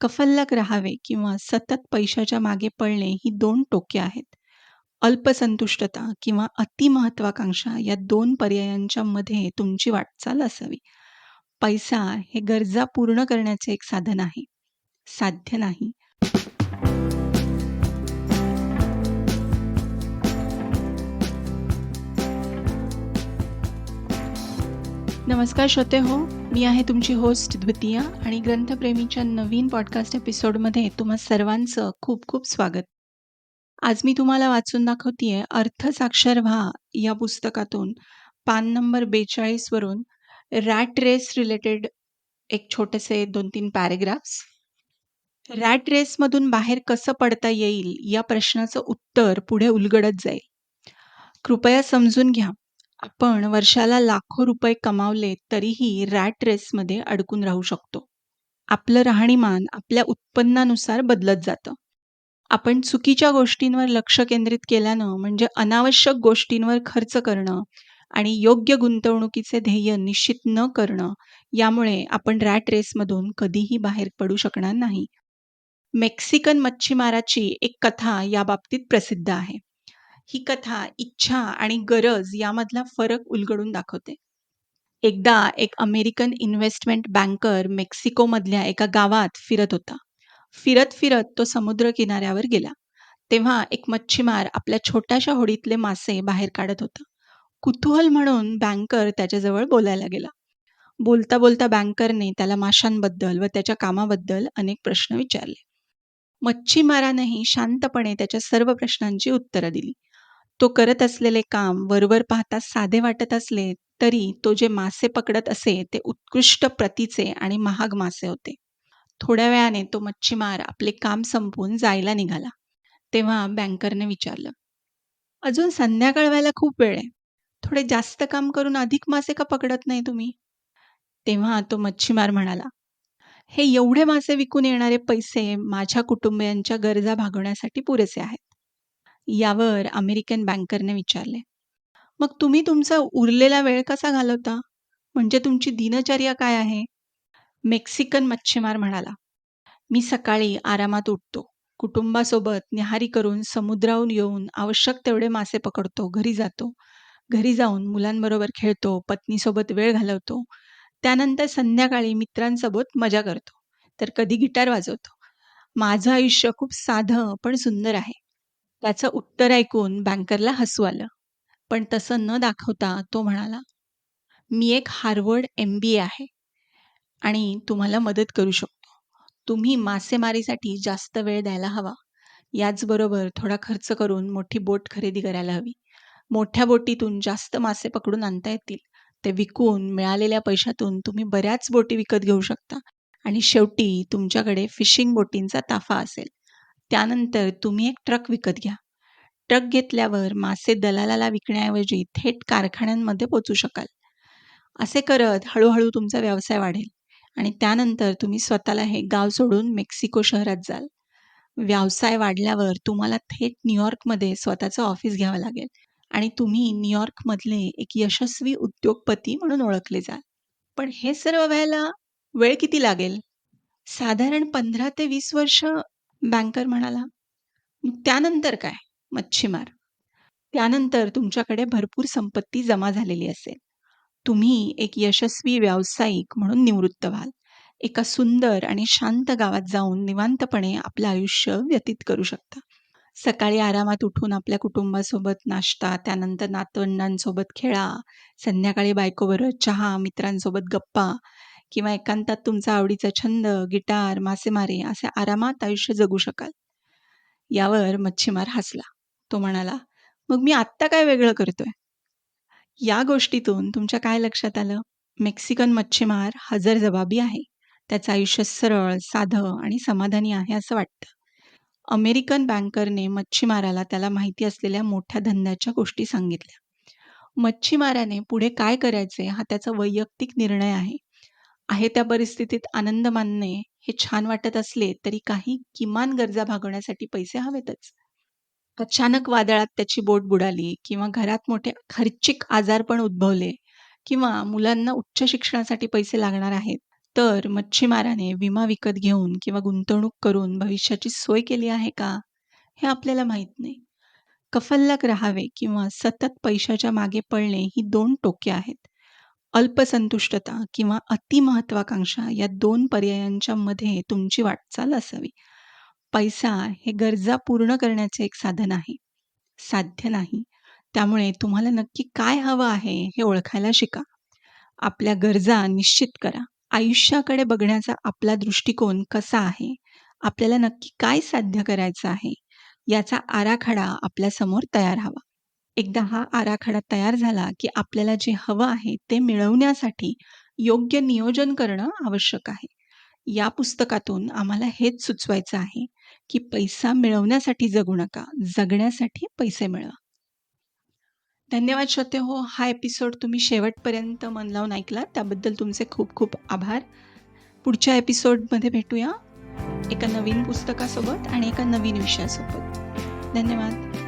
कफल्लक राहावे किंवा सतत पैशाच्या मागे पळणे ही दोन टोके आहेत. अल्पसंतुष्टता किंवा अतिमहत्वाकांक्षा या दोन पर्यायांच्या मध्ये तुमची वाटचाल असावी. पैसा हे गरजा पूर्ण करण्याचे एक साधन आहे, साध्य नाही. नमस्कार श्रोते हो मी आहे तुमची होस्ट द्वितीया आणि ग्रंथप्रेमीच्या नवीन पॉडकास्ट एपिसोडमध्ये तुम्हा सर्वांचं खूप खूप स्वागत. आज मी तुम्हाला वाचून दाखवतीये अर्थसाक्षर व्हा या पुस्तकातून पान नंबर बेचाळीसवरून रॅट रेस रिलेटेड एक छोटेसे दोन तीन पॅरेग्राफ्स रॅट रेसमधून बाहेर कसं पडता येईल या प्रश्नाचं उत्तर पुढे उलगडत जाईल. कृपया समजून घ्या. आपण वर्षाला लाखो रुपये कमावले तरीही रॅट रेसमध्ये अडकून राहू शकतो. आपलं राहणीमान आपल्या उत्पन्नानुसार बदलत जातं. आपण चुकीच्या गोष्टींवर लक्ष केंद्रित केल्यानं म्हणजे अनावश्यक गोष्टींवर खर्च करणं आणि योग्य गुंतवणुकीचे ध्येय निश्चित न करणं यामुळे आपण रॅट रेसमधून कधीही बाहेर पडू शकणार नाही. मेक्सिकन मच्छीमाराची एक कथा याबाबतीत प्रसिद्ध आहे. ही कथा इच्छा आणि गरज यामधला फरक उलगडून दाखवते. एकदा एक अमेरिकन इन्व्हेस्टमेंट बँकर मेक्सिकोमधल्या एका गावात फिरत होता. फिरत फिरत तो समुद्र किनाऱ्यावर गेला. तेव्हा एक मच्छीमार आपल्या छोट्याशा होडीतले मासे बाहेर काढत होता. कुतूहल म्हणून बँकर त्याच्याजवळ बोलायला गेला. बोलता बोलता बँकरने त्याला माशांबद्दल व त्याच्या कामाबद्दल अनेक प्रश्न विचारले. मच्छीमारानेही शांतपणे त्याच्या सर्व प्रश्नांची उत्तरं दिली. तो करत असलेले काम वरवर पाहता साधे वाटत असले तरी तो जे मासे पकडत असे ते उत्कृष्ट प्रतीचे आणि महाग मासे होते. थोड्या वेळाने तो मच्छीमार आपले काम संपवून जायला निघाला. तेव्हा बँकरने विचारलं, "अजून संध्याकाळ व्हायला खूप वेळ आहे. थोडे जास्त काम करून अधिक मासे का पकडत नाही तुम्ही?" तेव्हा तो मच्छीमार म्हणाला, "हे एवढे मासे विकून येणारे पैसे माझ्या कुटुंबियांच्या गरजा भागवण्यासाठी पुरेसे आहेत." यावर अमेरिकन बँकरने विचारले, "मग तुम्ही तुमचा उरलेला वेळ कसा घालवता? म्हणजे तुमची दिनचर्या काय आहे?" मेक्सिकन मच्छीमार म्हणाला, "मी सकाळी आरामात उठतो. कुटुंबासोबत न्याहारी करून समुद्राहून येऊन आवश्यक तेवढे मासे पकडतो, घरी जातो. घरी जाऊन मुलांबरोबर खेळतो, पत्नीसोबत वेळ घालवतो. त्यानंतर संध्याकाळी मित्रांसोबत मजा करतो, तर कधी गिटार वाजवतो. माझं आयुष्य खूप साधं पण सुंदर आहे." त्याचं उत्तर ऐकून बँकरला हसू आलं. पण तसं न दाखवता तो म्हणाला, "मी एक हार्वर्ड एम-बी-ए आहे आणि तुम्हाला मदत करू शकतो. तुम्ही मासेमारीसाठी जास्त वेळ द्यायला हवा. याचबरोबर थोडा खर्च करून मोठी बोट खरेदी करायला हवी. मोठ्या बोटीतून जास्त मासे पकडून आणता येतील. ते विकून मिळालेल्या पैशातून तुम्ही बऱ्याच बोटी विकत घेऊ शकता आणि शेवटी तुमच्याकडे फिशिंग बोटींचा ताफा असेल. त्यानंतर तुम्ही एक ट्रक विकत घ्या. ट्रक घेतल्यावर मासे दलालाला विकण्याऐवजी थेट कारखान्यांमध्ये पोचू शकाल. असे करत हळूहळू तुमचा व्यवसाय वाढेल आणि त्यानंतर तुम्ही स्वतःला हे गाव सोडून मेक्सिको शहरात जाल. व्यवसाय वाढल्यावर तुम्हाला थेट न्यूयॉर्कमध्ये स्वतःचं ऑफिस घ्यावं लागेल आणि तुम्ही न्यूयॉर्कमधले एक यशस्वी उद्योगपती म्हणून ओळखले जाल. पण हे सर्व व्हायला वेळ किती लागेल? साधारण पंधरा ते वीस वर्ष, बँकर म्हणाला. त्यानंतर काय? मच्छीमार. त्यानंतर तुमच्याकडे भरपूर संपत्ती जमा झालेली असेल. तुम्ही एक यशस्वी व्यावसायिक म्हणून निवृत्त व्हाल. एका सुंदर आणि शांत गावात जाऊन निवांतपणे आपलं आयुष्य व्यतीत करू शकता. सकाळी आरामात उठून आपल्या कुटुंबासोबत नाश्ता, त्यानंतर नातवंडांसोबत खेळा, संध्याकाळी बायकोबरोबर चहा, मित्रांसोबत गप्पा किंवा एकांतात तुमचा आवडीचा छंद, गिटार, मासेमारी असे आरामात आयुष्य जगू शकाल. यावर मच्छीमार हसला. तो म्हणाला, "मग मी आत्ता काय वेगळं करतोय?" या गोष्टीतून तुमच्या काय लक्षात आलं? मेक्सिकन मच्छीमार हजरजबाबी आहे. त्याचं आयुष्य सरळ, साधं आणि समाधानी आहे असं वाटतं. अमेरिकन बँकरने मच्छीमाराला त्याला माहिती असलेल्या मोठ्या धंद्याच्या गोष्टी सांगितल्या. मच्छीमाराने पुढे काय करायचे हा त्याचा वैयक्तिक निर्णय आहे. आहे त्या परिस्थितीत आनंद मानणे हे छान वाटत असले तरी काही किमान गरजा भागवण्यासाठी पैसे हवेतच. अचानक वादळात त्याची बोट बुडाली किंवा घरात मोठे खर्चिक आजारपण उद्भवले किंवा मुलांना उच्च शिक्षणासाठी पैसे लागणार आहेत, तर मच्छीमाराने विमा विकत घेऊन किंवा गुंतवणूक करून भविष्याची सोय केली आहे का? हे आपल्याला माहीत नाही. कफल्लक राहावे किंवा सतत पैशाच्या मागे पळणे ही दोन टोके आहेत. अल्पसंतुष्टता किंवा अतिमहत्वाकांक्षा या दोन पर्यायांच्या मध्ये तुमची वाटचाल असावी. पैसा हे गरजा पूर्ण करण्याचे एक साधन आहे. साध्य नाही. त्यामुळे तुम्हाला नक्की काय हवं आहे हे ओळखायला शिका. आपल्या गरजा निश्चित करा. आयुष्याकडे बघण्याचा आपला दृष्टिकोन कसा आहे? आपल्याला नक्की काय साध्य करायचं आहे? याचा आराखडा आपल्यासमोर तयार हवा. एकदा हा आराखडा तयार झाला की आपल्याला जे हवं आहे ते मिळवण्यासाठी योग्य नियोजन करणं आवश्यक आहे. या पुस्तकातून आम्हाला हेच सुचवायचं आहे की पैसा मिळवण्यासाठी जगू नका जगण्यासाठी पैसे मिळवा. धन्यवाद श्रोते हो हा एपिसोड तुम्ही शेवटपर्यंत मन लावून ऐकला त्याबद्दल तुमचे खूप खूप आभार. पुढच्या एपिसोडमध्ये भेटूया एका नवीन पुस्तकासोबत आणि एका नवीन विषयासोबत. धन्यवाद.